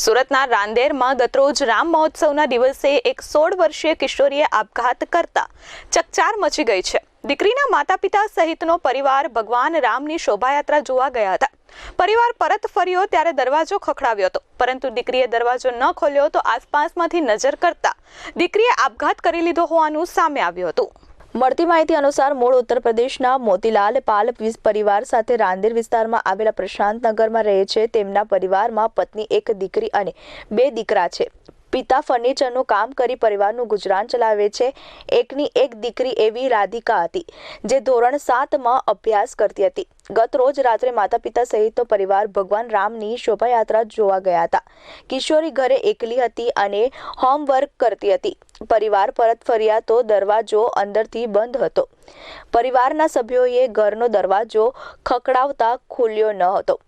સુરતના રાંદેરમાં ગતરોજ રામ મહોત્સવના દિવસે એક સોળ વર્ષીય કિશોરીએ આપઘાત કરતા ચકચાર મચી ગઈ છે. દીકરીના માતા પિતા સહિતનો પરિવાર ભગવાન રામની શોભાયાત્રા જોવા ગયા હતા. પરિવાર પરત ફર્યો ત્યારે દરવાજો ખખડાવ્યો હતો. પરંતુ દીકરીએ દરવાજો ન ખોલ્યો તો આસપાસમાંથી નજર કરતા દીકરીએ આપઘાત કરી લીધો હોવાનું સામે આવ્યું હતું. મળતી માહિતી અનુસાર મૂળ ઉત્તર પ્રદેશના મોતીલાલ પાલ પરિવાર સાથે રાંદેર વિસ્તારમાં આવેલા પ્રશાંત નગરમાં રહે છે. તેમના પરિવારમાં પત્ની, એક દીકરી અને બે દીકરા છે. પિતા ફર્નિચરનું કામ કરી પરિવારનું ગુજરાન ચલાવે છે. એકની એક દીકરી એવી રાધિકા હતી, જે ધોરણ સાતમાં અભ્યાસ કરતી હતી. ગત રોજ રાત્રે માતા પિતા સહિતનો પરિવાર ભગવાન રામની શોભાયાત્રા જોવા ગયા હતા. કિશોરી ઘરે એકલી હતી અને હોમવર્ક કરતી હતી. પરિવાર પરત ફર્યા તો દરવાજો અંદરથી બંધ હતો. પરિવારના સભ્યોએ ઘરનો દરવાજો ખખડાવતા ખુલ્યો ન હતો.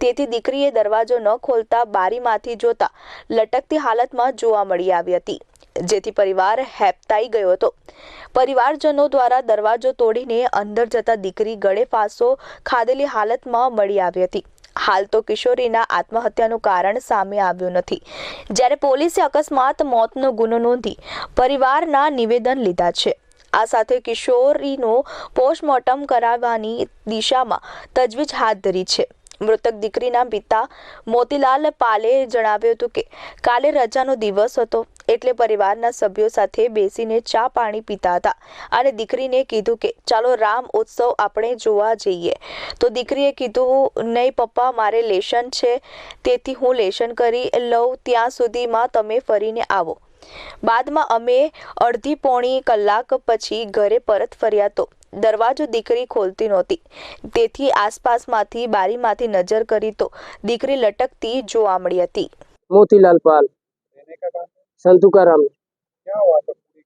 તેથી દીકરીએ દરવાજો ન ખોલતા બારીમાંથી જોતા લટકતી હાલતમાં જોવા મળી આવી હતી, જેથી પરિવાર હેપતાઈ ગયો હતો. પરિવારજનો દ્વારા દરવાજો તોડીને અંદર જતા દીકરી ગળે ફાંસો ખાધેલી હાલતમાં મળી આવી હતી. હાલ તો કિશોરીના આત્મહત્યાનું કારણ સામે આવ્યું નથી. જ્યારે પોલીસે અકસ્માત મોતનો ગુનો નોંધી પરિવારના નિવેદન લીધા છે. આ સાથે કિશોરીનો પોસ્ટમોર્ટમ કરાવવાની દિશામાં તજવીજ હાથ ધરી છે. મૃતક દીકરીના પિતા મોતીલાલ પાલે જણાવ્યું હતું કે કાલે રજાનો દિવસ હતો એટલે પરિવારના સભ્યો સાથે બેસીને ચા પાણી પીતા હતા અને દીકરીને કીધું કે, ચાલો રામ ઉત્સવ આપણે જોવા જઈએ. તો દીકરીએ કીધું, નહીં પપ્પા, મારે લેશન છે, તેથી હું લેશન કરી લઉં, ત્યાં સુધીમાં તમે ફરીને આવો. બાદમાં અમે અડધી પોણી કલાક પછી ઘરે પરત ફર્યા તો દરવાજો દીકરી ખોલતી નહોતી તેથી આસપાસમાંથી બારીમાંથી નજર કરી તો દીકરી લટકતી જોવા મળી હતી मोतीलाल पाल रहने का काम है संतू का राम क्या हुआ था पूरी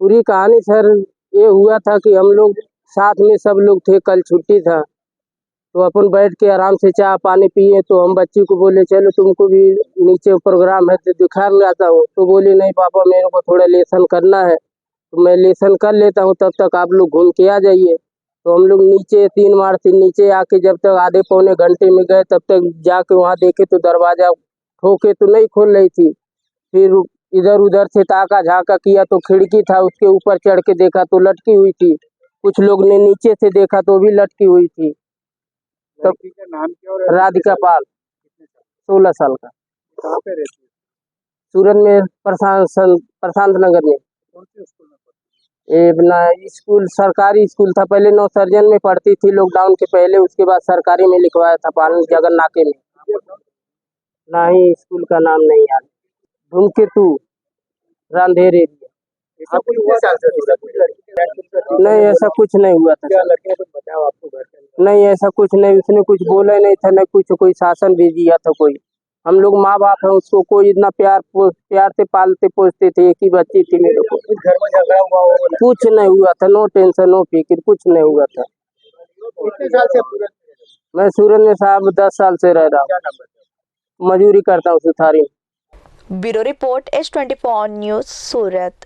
पूरी कहानी सर ये हुआ था कि हम लोग साथ में सब लोग थे कल छुट्टी था तो अपन बैठ के आराम से चाय पानी पिए तो हम बच्ची को बोले चलो तुमको भी नीचे प्रोग्राम है तो दिखा लाता हूँ तो बोली नहीं पापा मेरे को थोड़ा लेसन करना है तो मैं लेसन कर लेता हूँ तब तक आप लोग घूम के आ जाइए। तो हम लोग नीचे तीन मार से नीचे आके जब तक आधे पौने घंटे में गए तब तक जाके वहाँ देखे तो दरवाज़ा ठोके तो नहीं खोल रही थी। फिर इधर उधर से ताका झाका किया तो खिड़की था उसके ऊपर चढ़ के देखा तो लटकी हुई थी। कुछ लोग ने नीचे से देखा तो भी लटकी हुई थी। तब- नाम राधिका पाल। सोलह साल का। कहाँ पे रहती है? सूरत में प्रशांत प्रशांत नगर में? स्कूल सरकारी स्कूल था पहले नौ सर्जन में पढ़ती थी लॉकडाउन के पहले उसके बाद सरकारी में लिखवाया था पालन जगन नाके में। नहीं स्कूल का नाम नहीं याद। धूमकेतु रांधेर। एरिया नहीं ऐसा कुछ नहीं हुआ था ने नहीं ऐसा कुछ नहीं उसने कुछ बोला नहीं था न कुछ कोई शासन भी दिया था कोई। हम लोग माँ बाप है उसको कोई इतना प्यार प्यार से पालते पोसते थे एक ही बच्ची थी मेरे को। कुछ नहीं हुआ था नो टेंशन नो फ़िक्र कुछ नहीं हुआ था। मैं सूरत में साहब दस साल से रह रहा हूँ। मजूरी करता हूँ सुथारी bureau report S twenty four news Surat.